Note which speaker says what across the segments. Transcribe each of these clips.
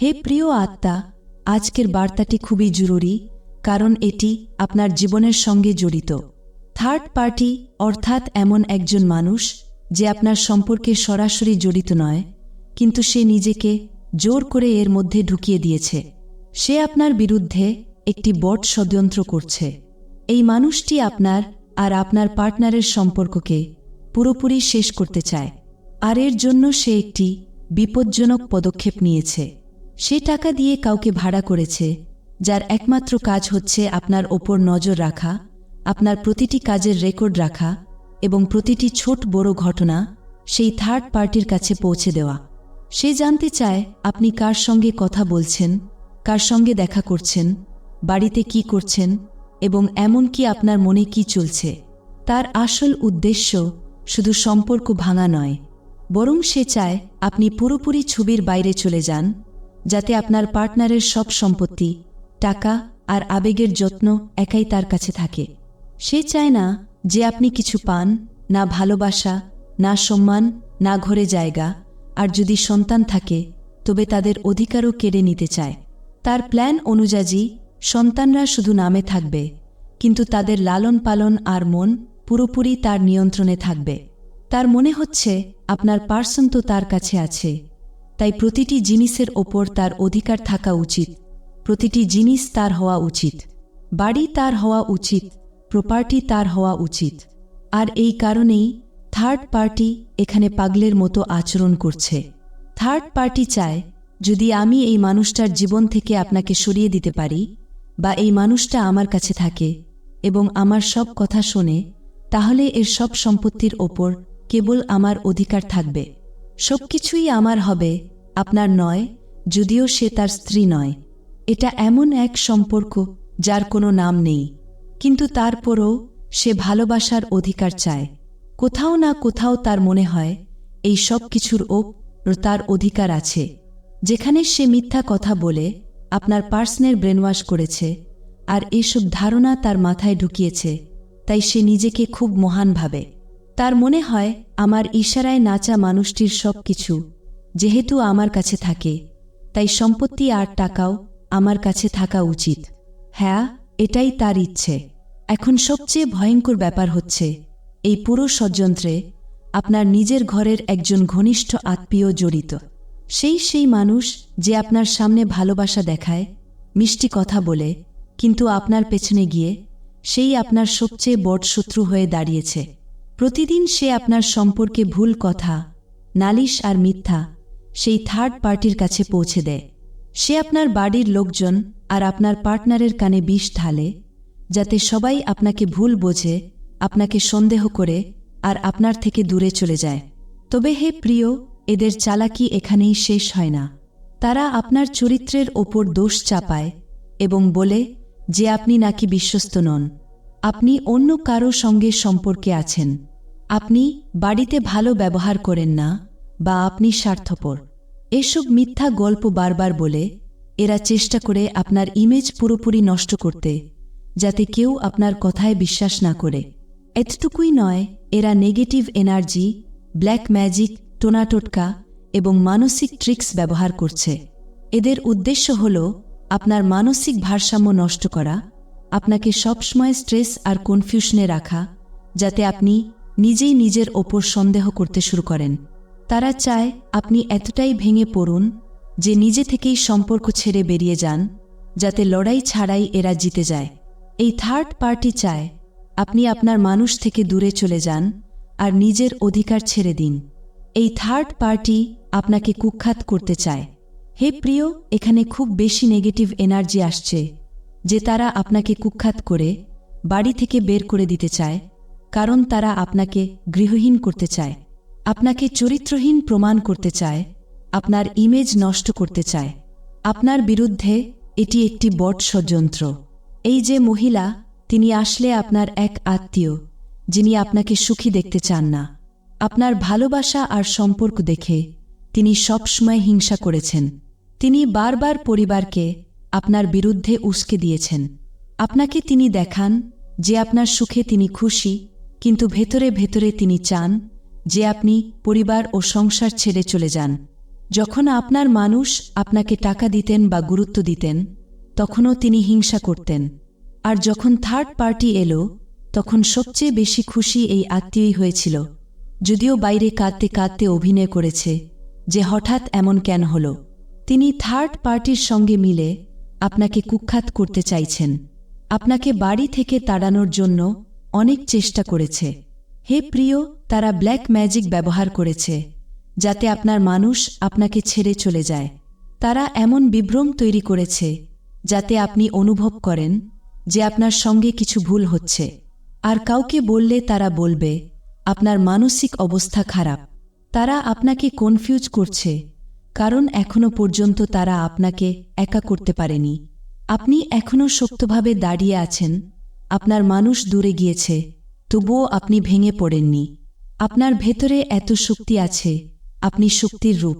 Speaker 1: হে প্রিয় আত্মা, আজকের বার্তাটি খুবই জরুরি, কারণ এটি আপনার জীবনের সঙ্গে জড়িত। থার্ড পার্টি অর্থাৎ এমন একজন মানুষ, যে আপনার সম্পর্কে সরাসরি জড়িত নয়, কিন্তু সে নিজেকে জোর করে এর মধ্যে ঢুকিয়ে দিয়েছে। সে আপনার বিরুদ্ধে একটি বট ষড়যন্ত্র করছে। এই মানুষটি আপনার আর আপনার পার্টনারের সম্পর্ককে পুরোপুরি শেষ করতে চায়, আর এর জন্য সে একটি বিপজ্জনক পদক্ষেপ নিয়েছে। সে টাকা দিয়ে কাউকে ভাড়া করেছে, যার একমাত্র কাজ হচ্ছে আপনার ওপর নজর রাখা, আপনার প্রতিটি কাজের রেকর্ড রাখা এবং প্রতিটি ছোট বড় ঘটনা সেই থার্ড পার্টির কাছে পৌঁছে দেওয়া। সে জানতে চায় আপনি কার সঙ্গে কথা বলছেন, কার সঙ্গে দেখা করছেন, বাড়িতে কি করছেন এবং এমনকি আপনার মনে কি চলছে। তার আসল উদ্দেশ্য শুধু সম্পর্ক ভাঙা নয়, বরং সে চায় আপনি পুরোপুরি ছবির বাইরে চলে যান যাতে আপনার পার্টনারের সব সম্পত্তি, টাকা আর আবেগের যত্ন একাই তার কাছে থাকে। সে চায় না যে আপনি কিছু পান, না ভালোবাসা, না সম্মান, না ঘরে জায়গা, আর যদি সন্তান থাকে, তবে তাদের অধিকারও কেড়ে নিতে চায়। তার প্ল্যান অনুযায়ী, সন্তানরা শুধু নামে থাকবে, কিন্তু তাদের লালন পালন আর মন পুরোপুরি তার নিয়ন্ত্রণে থাকবে। তার মনে হচ্ছে, আপনার পার্সন তো তার কাছে আছে। তাই প্রতিটি জিনিসের ওপর তার অধিকার থাকা উচিত। প্রতিটি জিনিস তার হওয়া উচিত। বাড়ি তার হওয়া উচিত। প্রপার্টি তার হওয়া উচিত। আর এই কারণেই থার্ড পার্টি এখানে পাগলের মতো আচরণ করছে। থার্ড পার্টি চায়, যদি আমি এই মানুষটার জীবন থেকে আপনাকে সরিয়ে দিতে পারি বা এই মানুষটা আমার কাছে থাকে এবং আমার সব কথা শোনে, তাহলে এর সব সম্পত্তির ওপর কেবল আমার অধিকার থাকবে। সবকিছুই আমার হবে, আপনার নয়, যদিও সে তার স্ত্রী নয়। এটা এমন এক সম্পর্ক, যার কোনো নাম নেই। কিন্তু তারপরও সে ভালোবাসার অধিকার চায়। কোথাও না কোথাও তার মনে হয়, এই সব কিছুর ওপ তার অধিকার আছে। যেখানে সে মিথ্যা কথা বলে, আপনার পার্সনের ব্রেনওয়াশ করেছে, আর এসব ধারণা তার মাথায় ঢুকিয়েছে, তাই সে নিজেকে খুব মহান ভাবে। তার মনে হয়, আমার ইশারায় নাচা মানুষটির সব কিছু যেহেতু আমার কাছে থাকে, তাই সম্পত্তি আর টাকাও আমার কাছে থাকা উচিত। হ্যাঁ এটাই তার ইচ্ছে। এখন সবচেয়ে ভয়ঙ্কর ব্যাপার হচ্ছে, এই পুরো ষড়যন্ত্রে আপনার নিজের ঘরের একজন ঘনিষ্ঠ আত্মীয় জড়িত। সেই সেই মানুষ যে আপনার সামনে ভালোবাসা দেখায়, মিষ্টি কথা বলে, কিন্তু আপনার পেছনে গিয়ে সেই আপনার সবচেয়ে বড় শত্রু হয়ে দাঁড়িয়েছে। প্রতিদিন সে আপনার সম্পর্কে ভুল কথা, নালিশ আর মিথ্যা সেই থার্ড পার্টির কাছে পৌঁছে দেয়। সে আপনার বাড়ির লোকজন আর আপনার পার্টনারের কানে বিষ ঢালে, যাতে সবাই আপনাকে ভুল বোঝে, আপনাকে সন্দেহ করে আর আপনার থেকে দূরে চলে যায়। তবে হে প্রিয়, এদের চালাকি এখানেই শেষ হয় না। তারা আপনার চরিত্রের ওপর দোষ চাপায় এবং বলে যে আপনি নাকি বিশ্বস্ত নন। আপনি অন্য কারও সঙ্গে সম্পর্কে আছেন। আপনি বাড়িতে ভালো ব্যবহার করেন না বা আপনি স্বার্থপর। এসব মিথ্যা গল্প বারবার বলে এরা চেষ্টা করে আপনার ইমেজ পুরোপুরি নষ্ট করতে, যাতে কেউ আপনার কথায় বিশ্বাস না করে। এতটুকুই নয়, এরা নেগেটিভ এনার্জি ব্ল্যাক ম্যাজিক টোনাটোটকা এবং মানসিক ট্রিক্স ব্যবহার করছে। এদের উদ্দেশ্য হল আপনার মানসিক ভারসাম্য নষ্ট করা আপনাকে সবসময় স্ট্রেস আর কনফিউশনে রাখা, যাতে আপনি নিজেই নিজের ওপর সন্দেহ করতে শুরু করেন। তারা চায় আপনি এতটাই ভেঙে পড়ুন যে নিজে থেকেই সম্পর্ক ছেড়ে বেরিয়ে যান, যাতে লড়াই ছাড়াই এরা জিতে যায়। এই থার্ড পার্টি চায়, আপনি আপনার মানুষ থেকে দূরে চলে যান আর নিজের অধিকার ছেড়ে দিন। এই থার্ড পার্টি আপনাকে কুখ্যাত করতে চায়। হে প্রিয়, এখানে খুব বেশি নেগেটিভ এনার্জি আসছে। যে তারা আপনাকে কুখ্যাত করে, বাড়ি থেকে বের করে দিতে চায়, কারণ তারা আপনাকে গৃহহীন করতে চায়, আপনাকে চরিত্রহীন প্রমাণ করতে চায়, আপনার ইমেজ নষ্ট করতে চায়। আপনার বিরুদ্ধে এটি একটি বট ষড়যন্ত্র। এই যে মহিলা, তিনি আসলে আপনার এক আত্মীয়, যিনি আপনাকে সুখী দেখতে চান না। আপনার ভালোবাসা আর সম্পর্ক দেখে তিনি সবসময় হিংসা করেছেন। তিনি বারবার পরিবারকে আপনার বিরুদ্ধে উস্কে দিয়েছেন। আপনাকে তিনি দেখান যে আপনার সুখে তিনি খুশি, কিন্তু ভেতরে ভেতরে তিনি চান যে আপনি পরিবার ও সংসার ছেড়ে চলে যান। যখন আপনার মানুষ আপনাকে টাকা দিতেন বা গুরুত্ব দিতেন, তখনও তিনি হিংসা করতেন। আর যখন থার্ড পার্টি এলো, তখন সবচেয়ে বেশি খুশি এই আত্মীয়ই হয়েছিল। যদিও বাইরে কাঁদতে কাঁদতে অভিনয় করেছে, যে হঠাৎ এমন কেন হল। তিনি থার্ড পার্টির সঙ্গে মিলে আপনাকে কুখ্যাত করতে চাইছেন। আপনাকে বাড়ি থেকে তাড়ানোর জন্য অনেক চেষ্টা করেছে। হে প্রিয়, তারা ব্ল্যাক ম্যাজিক ব্যবহার করেছে, যাতে আপনার মানুষ আপনাকে ছেড়ে চলে যায়। তারা এমন বিভ্রম তৈরি করেছে, যাতে আপনি অনুভব করেন যে আপনার সঙ্গে কিছু ভুল হচ্ছে। আর কাউকে বললে তারা বলবে, আপনার মানসিক অবস্থা খারাপ। তারা আপনাকে কনফিউজ করছে কারণ এখনও পর্যন্ত তারা আপনাকে একা করতে পারেনি। আপনি এখনও শক্তভাবে দাঁড়িয়ে আছেন। আপনার মানুষ দূরে গিয়েছে, তবুও আপনি ভেঙে পড়েননি। আপনার ভেতরে এত শক্তি আছে, আপনি শক্তির রূপ।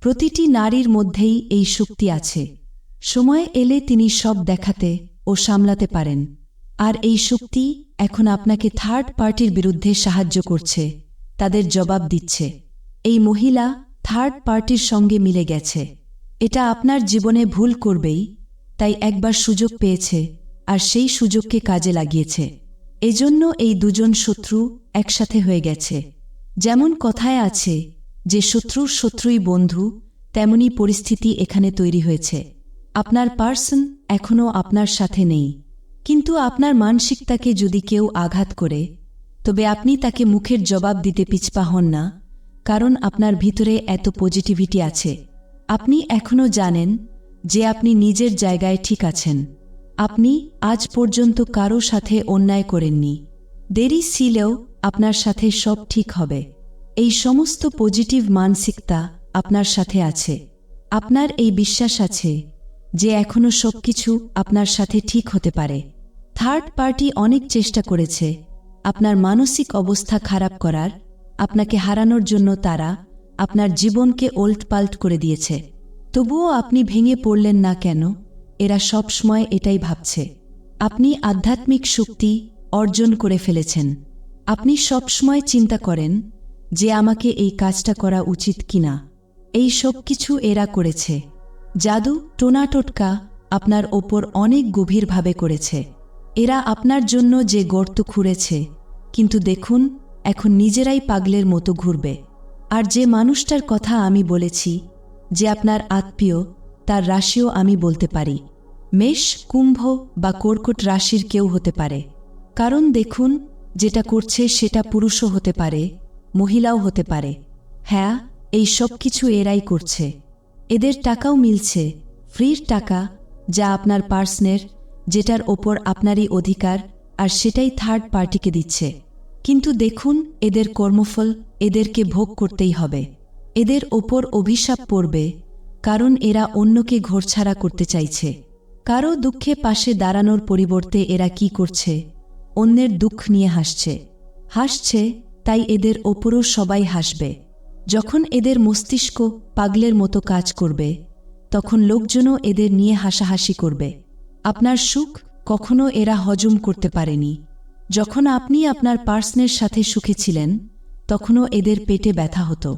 Speaker 1: প্রতিটি নারীর মধ্যেই এই শক্তি আছে। সময় এলে তিনি সব দেখাতে ও সামলাতে পারেন। আর এই শক্তি এখন আপনাকে থার্ড পার্টির বিরুদ্ধে সাহায্য করছে, তাদের জবাব দিচ্ছে। এই মহিলা থার্ড পার্টির সঙ্গে মিলে গেছে। এটা আপনার জীবনে ভুল করবেই, তাই একবার সুযোগ পেয়েছে, আর সেই সুযোগকে কাজে লাগিয়েছে। এজন্য এই দুজন শত্রু একসাথে হয়ে গেছে। যেমন কথায় আছে, যে শত্রুর শত্রুই বন্ধু, তেমনি পরিস্থিতি এখানে তৈরি হয়েছে। আপনার পার্সন এখনও আপনার সাথে নেই। কিন্তু আপনার মানসিকতাকে যদি কেউ আঘাত করে, তবে আপনি তাকে মুখের জবাব দিতে পিছপা হন না। কারণ আপনার ভিতরে এত পজিটিভিটি আছে। আপনি এখনও জানেন যে আপনি নিজের জায়গায় ঠিক আছেন। আপনি আজ পর্যন্ত কারও সাথে অন্যায় করেননি। দেরি ছিলেও আপনার সাথে সব ঠিক হবে। এই সমস্ত পজিটিভ মানসিকতা আপনার সাথে আছে। আপনার এই বিশ্বাস আছে যে এখনও সব কিছু আপনার সাথে ঠিক হতে পারে। থার্ড পার্টি অনেক চেষ্টা করেছে আপনার মানসিক অবস্থা খারাপ করার আপনাকে হারানোর জন্য তারা আপনার জীবনকে ওল্টপাল্ট করে দিয়েছে। তবুও আপনি ভেঙে পড়লেন না কেন? এরা সবসময় এটাই ভাবছে। আপনি আধ্যাত্মিক শক্তি অর্জন করে ফেলেছেন। আপনি সবসময় চিন্তা করেন যে আমাকে এই কাজটা করা উচিত কিনা। এই সব কিছু এরা করেছে। জাদু টোনাটোটকা আপনার ওপর অনেক গভীরভাবে করেছে। এরা আপনার জন্য যে গর্ত খুঁড়েছে। কিন্তু দেখুন এখন নিজেরাই পাগলের মতো ঘুরবে। আর যে মানুষটার কথা আমি বলেছি, যে আপনার আত্মীয়, তার রাশিও আমি বলতে পারি। মেষ, কুম্ভ বা কর্কট রাশির কেউ হতে পারে। কারণ দেখুন, যেটা করছে সেটা পুরুষও হতে পারে, মহিলাও হতে পারে। হ্যাঁ এই সব কিছু এরাই করছে। এদের টাকাও মিলছে, ফ্রির টাকা, যা আপনার পার্সনের, যেটার ওপর আপনারই অধিকার, আর সেটাই থার্ড পার্টিকে দিচ্ছে। কিন্তু দেখুন, এদের কর্মফল এদেরকে ভোগ করতেই হবে। এদের ওপর অভিশাপ পড়বে, কারণ এরা অন্যকে ঘোরছাড়া করতে চাইছে। কারও দুঃখে পাশে দাঁড়ানোর পরিবর্তে এরা কি করছে? অন্যের দুঃখ নিয়ে হাসছে। হাসছে, তাই এদের ওপরও সবাই হাসবে। যখন এদের মস্তিষ্ক পাগলের মতো কাজ করবে, তখন লোকজনও এদের নিয়ে হাসাহাসি করবে। আপনার সুখ কখনো এরা হজম করতে পারেনি। যখন আপনি আপনার পার্সনের সাথে সুখে ছিলেন, তখনও এদের পেটে ব্যথা হতো।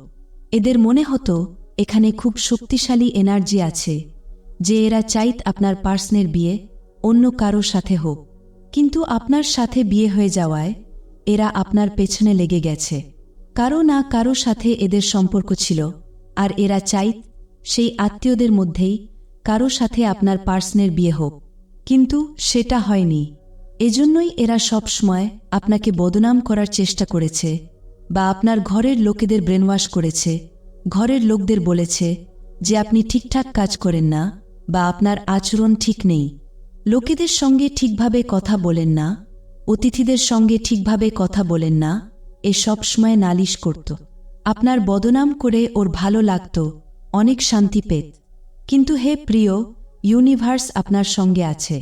Speaker 1: এদের মনে হতো, এখানে খুব শক্তিশালী এনার্জি আছে, যে এরা চাইত আপনার পার্সনের বিয়ে অন্য কারও সাথে হোক। কিন্তু আপনার সাথে বিয়ে হয়ে যাওয়ায় এরা আপনার পেছনে লেগে গেছে। কারও না কারও সাথে এদের সম্পর্ক ছিল, আর এরা চাইত সেই আত্মীয়দের মধ্যেই কারও সাথে আপনার পার্সনের বিয়ে হোক। কিন্তু সেটা হয়নি। এজন্যই এরা সবসময় আপনাকে বদনাম করার চেষ্টা করেছে বা আপনার ঘরের লোকেদের ব্রেনওয়াশ করেছে, ঘরের লোকদের বলেছে যে আপনি ঠিকঠাক কাজ করেন না বা আপনার আচরণ ঠিক নেই। লোকেদের সঙ্গে ঠিকভাবে কথা বলেন না, অতিথিদের সঙ্গে ঠিকভাবে কথা বলেন না, এ সবসময় নালিশ করত। আপনার বদনাম করে ওর ভালো লাগত, অনেক শান্তি পেত। কিন্তু হে প্রিয়, ইউনিভার্স আপনার সঙ্গে আছে।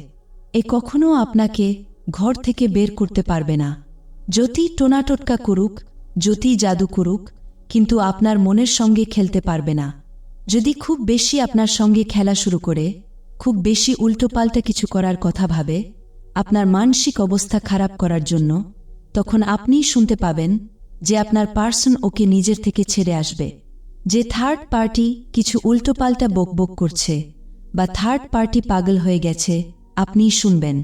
Speaker 1: এ কখনও আপনাকে ঘর থেকে বের করতে পারবে না। যতি টোনাটোটকা করুক যতি জাদু করুক, কিন্তু আপনার মনের সঙ্গে খেলতে পারবে না। যদি খুব বেশি আপনার সঙ্গে খেলা শুরু করে, খুব বেশি উল্টোপাল্টা কিছু করার কথা ভাবে, আপনার মানসিক অবস্থা খারাপ করার জন্য, তখন আপনিই শুনতে পাবেন যে আপনার পার্সন ওকে নিজের থেকে ছেড়ে আসবে। যে থার্ড পার্টি কিছু উল্টোপাল্টা বকবক করছে বা থার্ড পার্টি পাগল হয়ে গেছে আপনি শুনবেন।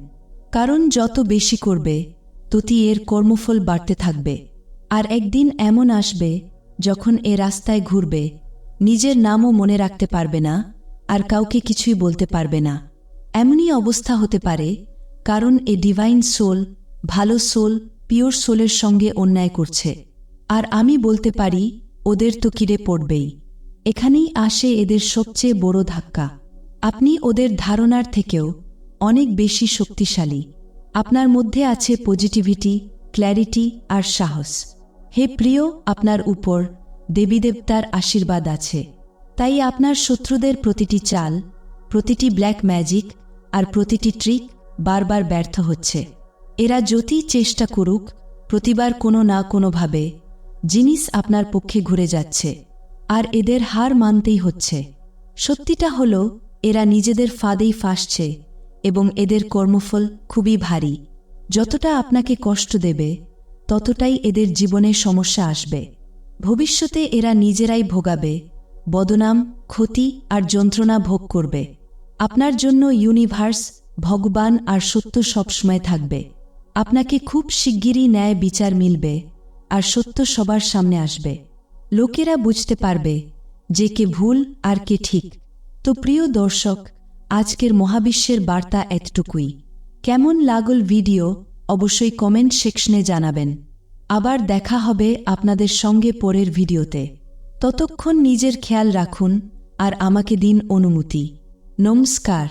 Speaker 1: কারণ যত বেশি করবে, ততই এর কর্মফল বাড়তে থাকবে। আর একদিন এমন আসবে, যখন এ রাস্তায় ঘুরবে, নিজের নামও মনে রাখতে পারবে না, আর কাউকে কিছুই বলতে পারবে না। এমনই অবস্থা হতে পারে, কারণ এ ডিভাইন সোল ভালো সোল পিওর সোলের সঙ্গে অন্যায় করছে। আর আমি বলতে পারি, ওদের তো কিরে পড়বেই। এখানেই আসে এদের সবচেয়ে বড় ধাক্কা। আপনি ওদের ধারণার থেকেও অনেক বেশি শক্তিশালী। আপনার মধ্যে আছে পজিটিভিটি ক্ল্যারিটি আর সাহস। হে প্রিয়, আপনার উপর দেবীদেবতার আশীর্বাদ আছে। তাই আপনার শত্রুদের প্রতিটি চাল, প্রতিটি ব্ল্যাক ম্যাজিক আর প্রতিটি ট্রিক বারবার ব্যর্থ হচ্ছে। এরা যতই চেষ্টা করুক প্রতিবার কোনো না কোনোভাবে জিনিস আপনার পক্ষে ঘুরে যাচ্ছে আর এদের হার মানতেই হচ্ছে। সত্যিটা হল, এরা নিজেদের ফাঁদেই ফাঁসছে এবং এদের কর্মফল খুবই ভারী। যতটা আপনাকে কষ্ট দেবে, ততটাই এদের জীবনে সমস্যা আসবে। ভবিষ্যতে এরা নিজেরাই ভোগাবে, বদনাম, ক্ষতি আর যন্ত্রণা ভোগ করবে। আপনার জন্য ইউনিভার্স ভগবান আর সত্য সবসময় থাকবে। আপনাকে খুব শিগগিরই ন্যায় বিচার মিলবে আর সত্য সবার সামনে আসবে। লোকেরা বুঝতে পারবে যে কে ভুল আর কে ঠিক। তো প্রিয় দর্শক আজকের মহাবিশ্বের বার্তা এতটুকুই। কেমন লাগল ভিডিও, অবশ্যই কমেন্ট সেকশনে জানাবেন। আবার দেখা হবে আপনাদের সঙ্গে পরের ভিডিওতে। ততক্ষণ নিজের খেয়াল রাখুন আর আমাকে দিন অনুমতি। নমস্কার।